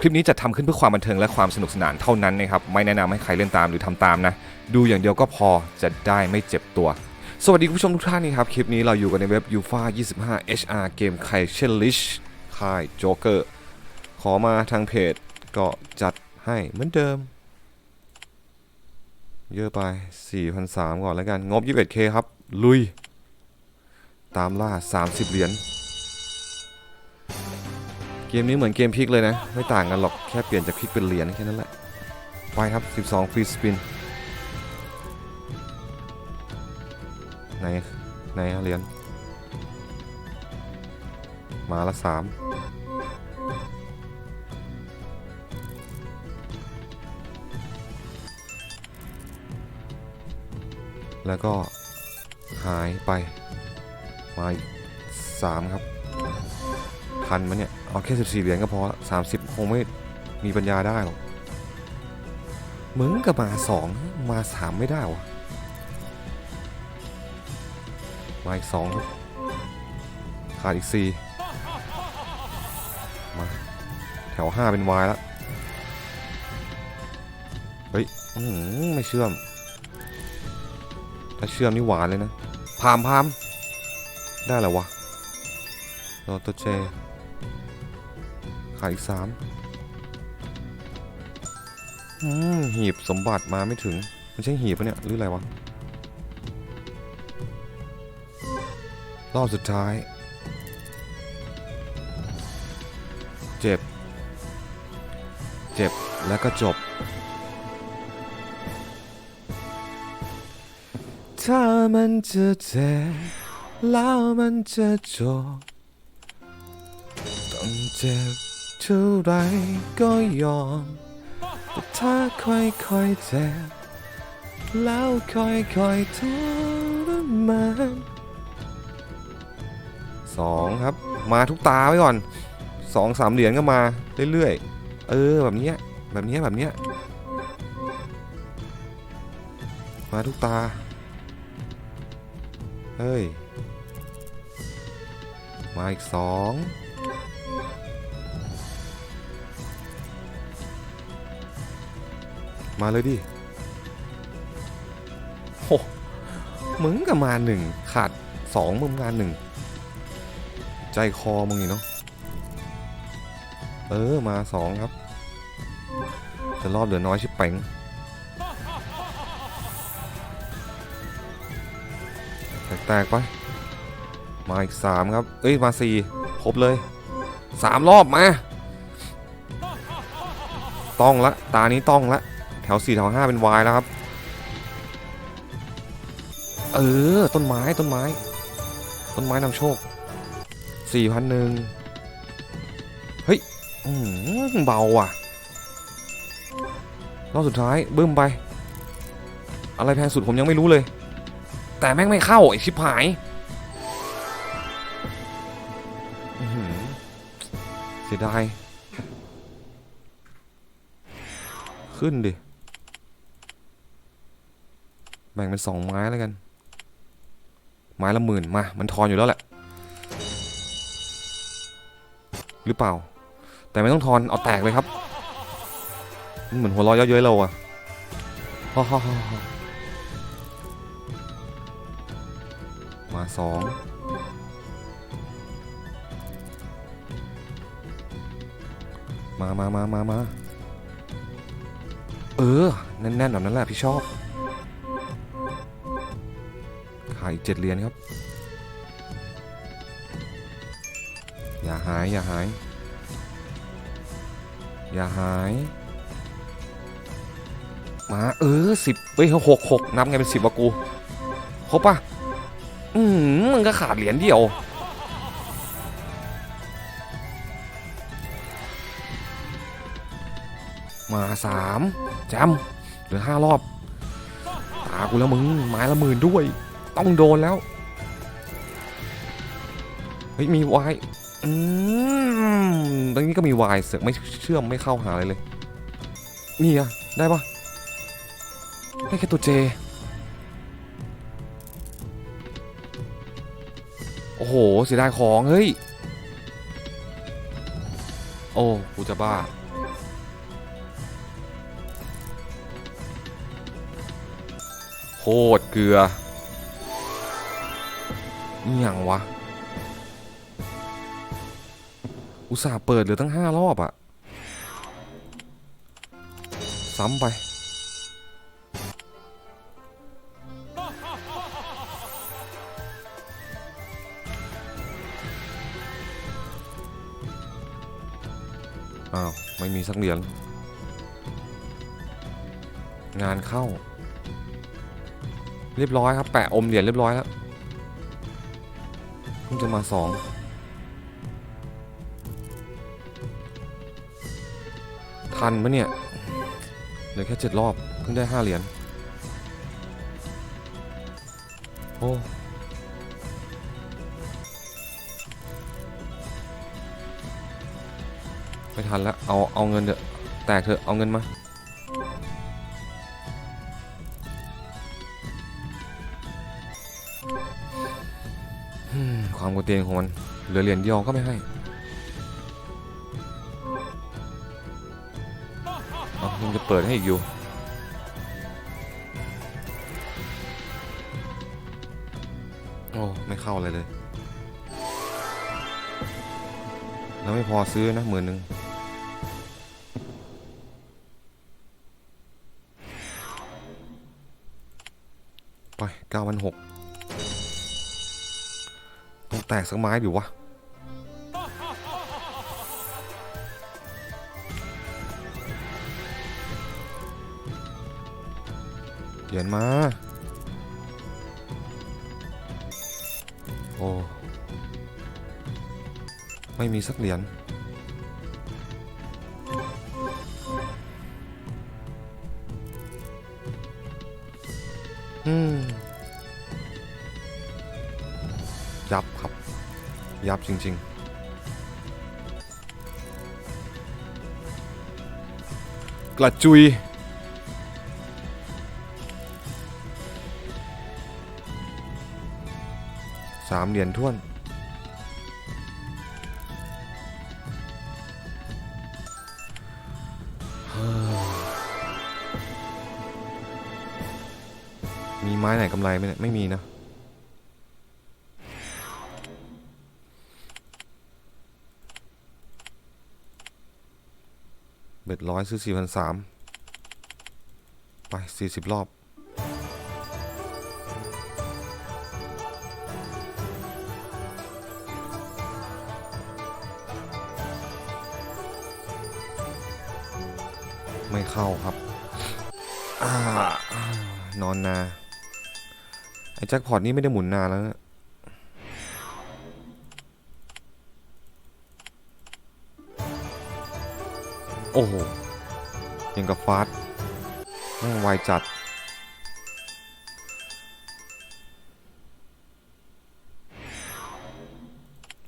คลิปนี้จะทำขึ้นเพื่อความบันเทิงและความสนุกสนานเท่านั้นนะครับ ไม่แนะนำให้ใครเล่นตามหรือทำตามนะ ดูอย่างเดียวก็พอจะได้ไม่เจ็บตัว สวัสดีคุณผู้ชมทุกท่านนะครับ คลิปนี้เราอยู่กันในเว็บ UFA 25 HR เกมไคเชนลิชค่ายโจ๊กเกอร์ ขอมาทางเพจก็จัดให้เหมือนเดิม เยอะไป 4,300 ก่อนแล้วกัน งบ 21k ครับ ลุย ตามล่า 30 เหรียญ เกมนี้เหมือนเกมพลิกเลยนะ ไม่ต่างกันหรอกแค่เปลี่ยนจากพลิกเป็นเหรียญแค่นั้นแหละไปครับ 12ฟรีสปินไหนไหนเหรียญมาละสามแล้วก็หายไปมาอีกสามครับ ทันมันเนี่ย เอาแค่ 14 เหรียญก็พอละ30 คงไม่มีปัญญาได้หรอกเหมึงกับมา2มา3ไม่ได้วะมาอีก2ครับขาดอีก4มาแถว5เป็น Y แล้วเฮ้ยไม่เชื่อม ถ้าเชื่อมนี่หวานเลยนะ พามพามได้แล้ววะรอตัวเจ ขายอีกสามอืมหีบสมบัติมาไม่ถึง มันใช่หีบปะเนี่ย หรืออะไรวะ รอบสุดท้าย เจ็บ เจ็บแล้วก็จบ ถ้ามันจะเจ็บแล้วมันจะจบ ต้องเจ็บ เท่าไรก็ยอม แต่ถ้าค่อยๆเจ็บแล้วค่อยๆทรมานสองครับ มาทุกตาไว้ก่อนสองสามเหรียญก็มาเรื่อยๆ เออแบบเนี้ยแบบเนี้ยแบบเนี้ยมาทุกตา เฮ้ย มาอีกสอง มาเลยดิโหมึงกับมาหนึ่งขาดสองมึงงานหนึ่งใจคอมึงนี่เนาะเออมาสองครับจะรอบเหลือน้อยชิบเป๋งแตกๆไป มาอีกสามครับ เอ้ย มาสี่ครบเลยสามรอบมา ต้องละ ตานี้ต้องละ แถวสี่แถวห้าเป็นวายแล้วครับ เออ ต้นไม้ต้นไม้ ต้นไม้นำโชคสี่พันหนึ่งเฮ้ยเบาว่ะรอบสุดท้ายบึ้มไป อะไรแพงสุดผมยังไม่รู้เลย แต่แม่งไม่เข้าไอชิบหายเสียดายขึ้นดิ แบ่งเป็นสองไม้แล้วกัน ไม้ละหมื่นมา มันทอนอยู่แล้วแหละ หรือเปล่า แต่ไม่ต้องทอน เอาแตกเลยครับ มันเหมือนหัวเร้อยเย้ยๆเราอะฮ่าฮ่าฮ่าฮ่ามาสองมามามามามาเออ แน่นๆแบบนั้นแหละพี่ชอบ ขายอีกเจ็ดเหรียญครับ อย่าหาย อย่าหาย อย่าหาย มาเออสิบเฮ้ยหกหกนับไงเป็นสิบวะกู ครบปะอืมมันก็ขาดเหรียญเดียวมาสามจำเหลือห้ารอบ ตากูแล้วมึงไม้ละหมื่นด้วย ต้องโดนแล้ว เฮ้ยมีวายอืมตรงนี้ก็มีวายเสือกไม่เชื่อมไม่เข้าหาเลยเลย นี่อะได้ปะได้แค่ตัวเจ โอ้โหเสียดายของ เฮ้ย โอ้ กูจะบ้าโคตรเกลือ นี่ยังวะ อุตส่าห์เปิดเหลือตั้งห้ารอบอะซ้ำไป อ้าว ไม่มีสักเหรียญ งานเข้า เรียบร้อยครับ แปะอมเหรียญเรียบร้อยแล้ว เพิ่งจะมาสองทันปะเนี่ยเหลือแค่เจ็ดรอบ เพิ่งได้ห้าเหรียญโอ้ไม่ทันแล้วเอาเอาเงินเถอะแตกเถอะเอาเงินมา เตียงของมันเหลือเหรียญเดียวก็ไม่ให้เอายังจะเปิดให้อีกอยู่โอ้ไม่เข้าอะไรเลย แล้วไม่พอซื้อนะหมื่นหนึ่งไปเก้าพันหก แตกสักไม้ดิวะเหรียญมา โอ้ ไม่มีสักเหรียญอืม ยับครับ ยับจริง ๆกระจุย สามเหรียญท้วน มีไม้ไหนกำไรไหมเนี่ย ไม่มีนะ เบ็ดร้อยซื้อสี่พันสามไปสี่สิบรอบ ไม่เข้าครับอนอนนา ไอ้แจ็คพอตนี่ไม่ได้หมุนนานแล้วนะ โอ้โหยังกับฟาสแม่งไวจัด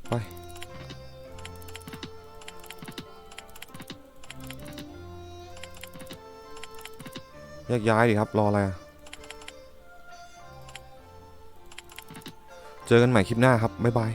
ไป แยกย้ายดิครับ รออะไร เจอกันใหม่คลิปหน้าครับ บ๊ายบาย